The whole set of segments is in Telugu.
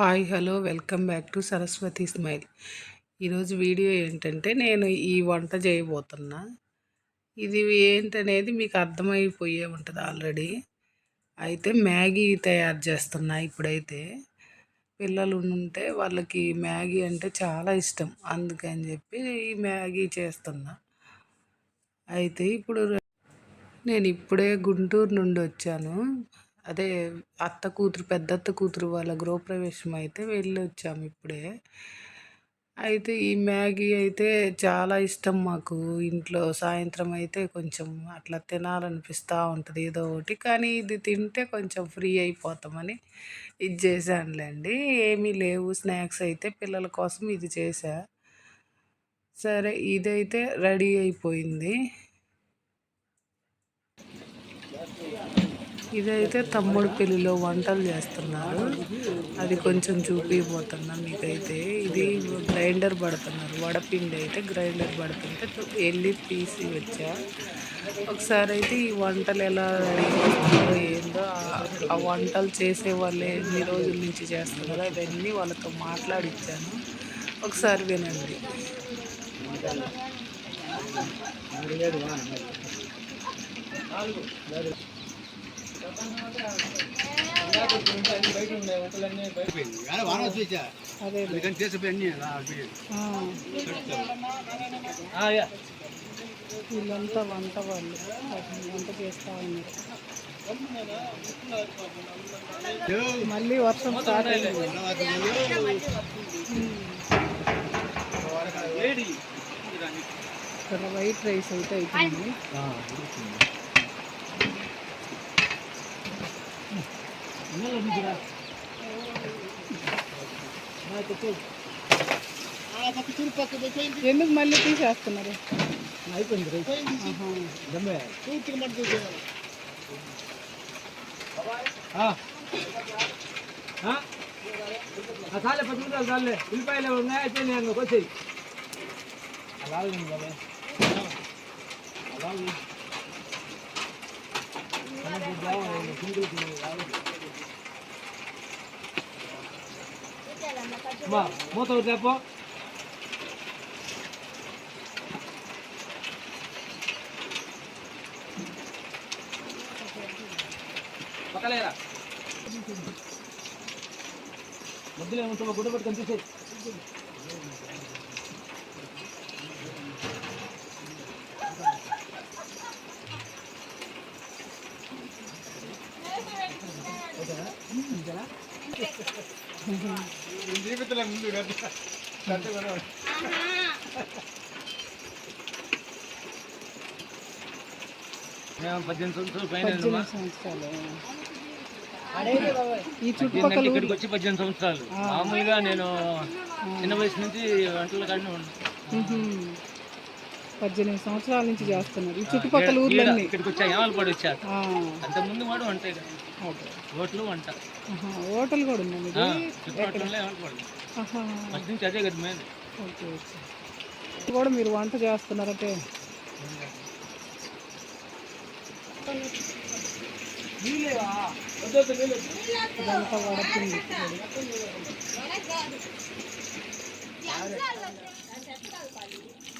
Hi hello welcome back to Saraswati smile. ఈరోజు వీడియో ఏంటంటే నేను ఈ వంట చేయబోతున్నా. ఇది ఏంటనేది మీకు అర్థమైపోయే ఉంటుంది ఆల్రెడీ. అయితే మ్యాగీ తయారు చేస్తున్నా ఇప్పుడైతే. పిల్లలు ఉంటే వాళ్ళకి మ్యాగీ అంటే చాలా ఇష్టం. అందుకని చెప్పి ఈ మ్యాగీ చేస్తున్నా. అయితే ఇప్పుడు నేను ఇప్పుడే గుంటూరు నుండి వచ్చాను. అదే అత్త కూతురు పెద్దత్త కూతురు వాళ్ళ గృహప్రవేశం అయితే వెళ్ళి వచ్చాము ఇప్పుడే. అయితే ఈ మ్యాగీ అయితే చాలా ఇష్టం మాకు. ఇంట్లో సాయంత్రం అయితే కొంచెం అట్లా తినాలనిపిస్తూ ఉంటుంది ఏదో ఒకటి. కానీ ఇది తింటే కొంచెం ఫ్రీ అయిపోతామని ఇది చేశానులేండి. ఏమీ లేవు. స్నాక్స్ అయితే పిల్లల కోసం ఇది చేశా. సరే ఇదైతే రెడీ అయిపోయింది. ఇదైతే తమ్ముడు పెళ్ళిలో వంటలు చేస్తున్నారు. అది కొంచెం చూపిపోతున్నా మీకైతే. ఇది గ్రైండర్ పడుతున్నారు. వడపిండి అయితే గ్రైండర్ పడుతుంటే వెళ్ళి తీసి వచ్చా. ఒకసారి అయితే ఈ వంటలు ఎలా చేస్తున్నారో ఏందో ఆ వంటలు చేసే వాళ్ళు ఎన్ని రోజుల నుంచి చేస్తున్నారో అవన్నీ వాళ్ళతో మాట్లాడిచ్చాను. ఒకసారి వినండి. వీళ్ళంతా వంట వాళ్ళు. వంట చేస్తా ఉన్నారు. మళ్ళీ వర్షం స్టార్ట్ అయింది. ఇక్కడ వైట్ రైస్ అయితే అయిపోయింది ఎందుకు మళ్ళీ తీసేస్తున్నారు? అయిపోయింది చాలే పది నిమిషాలు చాలే ఉల్లిపాయలు ఉన్నాయి? అయితే నేను వచ్చేయి. అలాగే కదా. అలాగే మా మూత రేపో పక్కలేరా మధ్యలో ఏముంటుందో గుడ్డ పెట్టుకొని తీసేయి జీవితంలో ముందు పద్దెనిమిది సంవత్సరాలు పైన ఈ చుట్టుపక్కల ఇక్కడికి వచ్చి పద్దెనిమిది సంవత్సరాలు మామూలుగా నేను చిన్న వయసు నుంచి వంటల కాడనే ఉన్నాను పద్దెనిమిది సంవత్సరాల నుంచి చేస్తున్నారు. ఈ చుట్టుపక్కల ఊర్లన్నీ. ఇక్కడికి అంత ముందు వాడు వంట. వంట హోటల్ కూడా ఉందా మీది? చుట్టుపక్కల ఏమలపాడు ఆహా, ఫస్ట్ నుంచి అదే కదా మేము ఓకే ఓకే. ఇది కూడా మీరు వంట చేస్తున్నారంటే. ఇదంతా వడపిండి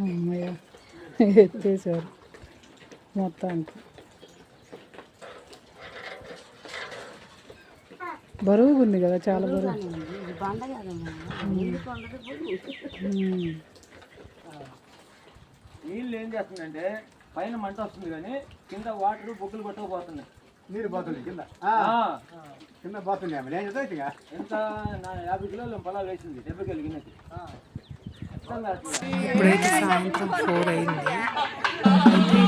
అమ్మయ్య. ఎత్తేసారు. మొత్తానికి. బరువుగా ఉంది కదా చాలా బరువు. నీళ్ళు ఏం చేస్తుందంటే పైన మంట వస్తుంది కానీ కింద వాటర్ బొగ్గులు కొట్టకపోతున్నాయి నీరు పోతుంది కింద. ఆ, కింద పోతుంది. ఎంత? నా యాభై కిలోలు పొలాలు వేసింది డెబ్బై కిలో గిన్నెకి. ఇప్పుడైతే సాయంత్రం ఫోర్ అయింది అయితే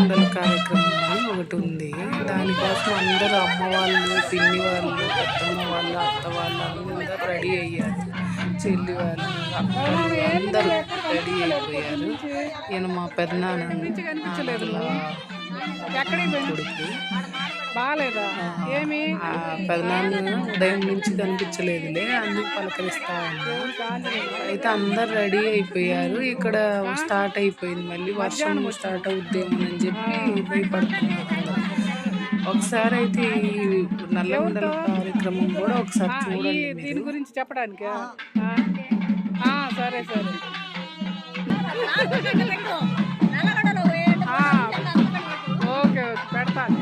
ఇప్పుడు కార్యక్రమం అని ఒకటి ఉంది. దానికోసం అందరూ అమ్మ వాళ్ళు పిన్ని వాళ్ళు పెద్దమ్మ వాళ్ళు అత్త వాళ్ళు అందరూ రెడీ అయ్యారు. చెల్లి వాళ్ళు అక్కలు అందరూ రెడీ అయిపోయారు. ఈయన మా పెద్దనాన్న కొడుకు. బాగాలేదా ఏమి? పెదనాన్న ఉదయం నుంచి కనిపించలేదులే అందుకు పలకరిస్తా అయితే అందరు రెడీ అయిపోయారు ఇక్కడ స్టార్ట్ అయిపోయింది మళ్ళీ వర్షం స్టార్ట్ అవుద్దేమోనని చెప్పి భయపడుతున్నారు. ఒకసారి అయితే ఈ నల్లగొండల కార్యక్రమం కూడా ఒకసారి చూడండి దీని. గురించి చెప్పడానికి? సరే సరే. ఓకే ఓకే పెడతాను.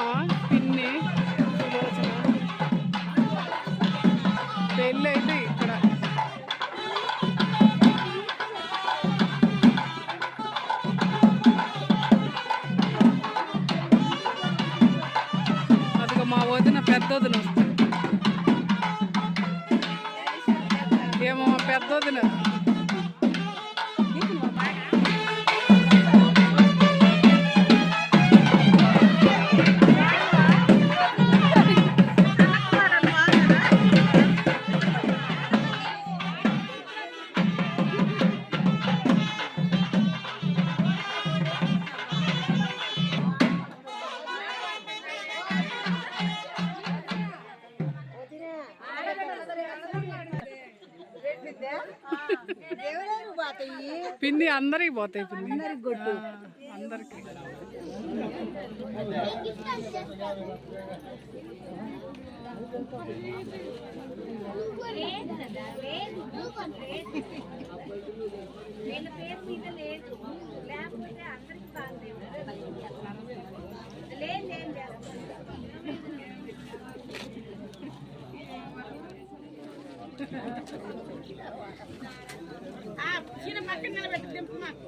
అమ్మ పిన్ని సులోచన. పెళ్ళి అయితే ఇక్కడ. అదిగో మా వదిన పెద్ద వదిన వస్తుంది. ఏమో పెద్ద వదిన పిన్ని అందరికి పోతాయి పిన్ని ఆ, అందరికి వీళ్ళ పేరు మీద లేదు లేకపోతే అందరికి బాగుండేది లేదు ఏం చేస్తాం చిన్న పక్కన నిలబెట్టి దింపు మాకు